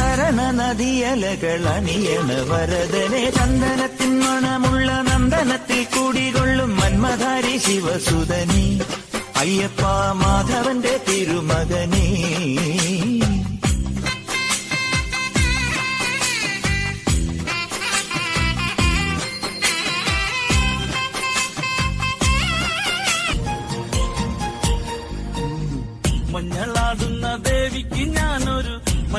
ശരണ നദിയലകൾ അണിയണ വരദനെ ചന്ദനത്തിൻ മണമുള്ള നന്ദനത്തിൽ കൂടികൊള്ളും മന്മധാരി ശിവസുതനി. അയ്യപ്പ മാധവന്റെ തിരുമകനേ. ഞാനൊരു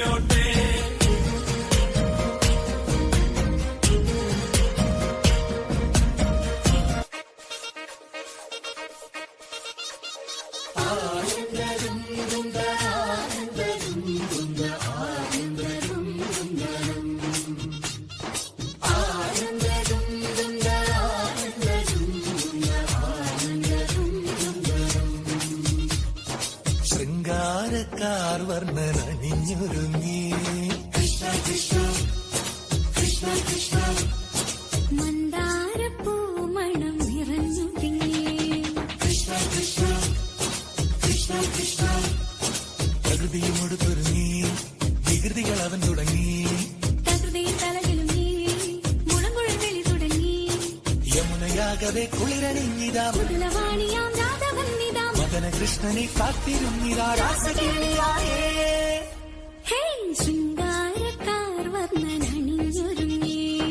ചാർത്തിയോട്ടെ ശൃംഗാരക്കാർ വർണനണിഞ്ഞൊരുങ്ങി നിറഞ്ഞു കൃഷ്ണ കൃഷ്ണ വികൃതികൾ അവൻ തുടങ്ങി. യമുനയാകവെ കുളിരണിഞ്ഞിതാ. കുതിലവാണിയാം രാധവന്നിതാം മദന കൃഷ്ണനെ കാത്തിരുന്നിതാ രാസകേളിയായേ. ഹേ ശൃംഗാരക്കാർ വർണനണിഞ്ഞൊരുങ്ങി.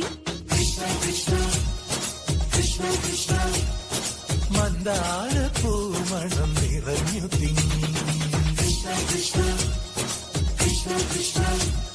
മന്ദാരപ്പൂമണം നിറഞ്ഞു തിങ്ങി. ശങ്കര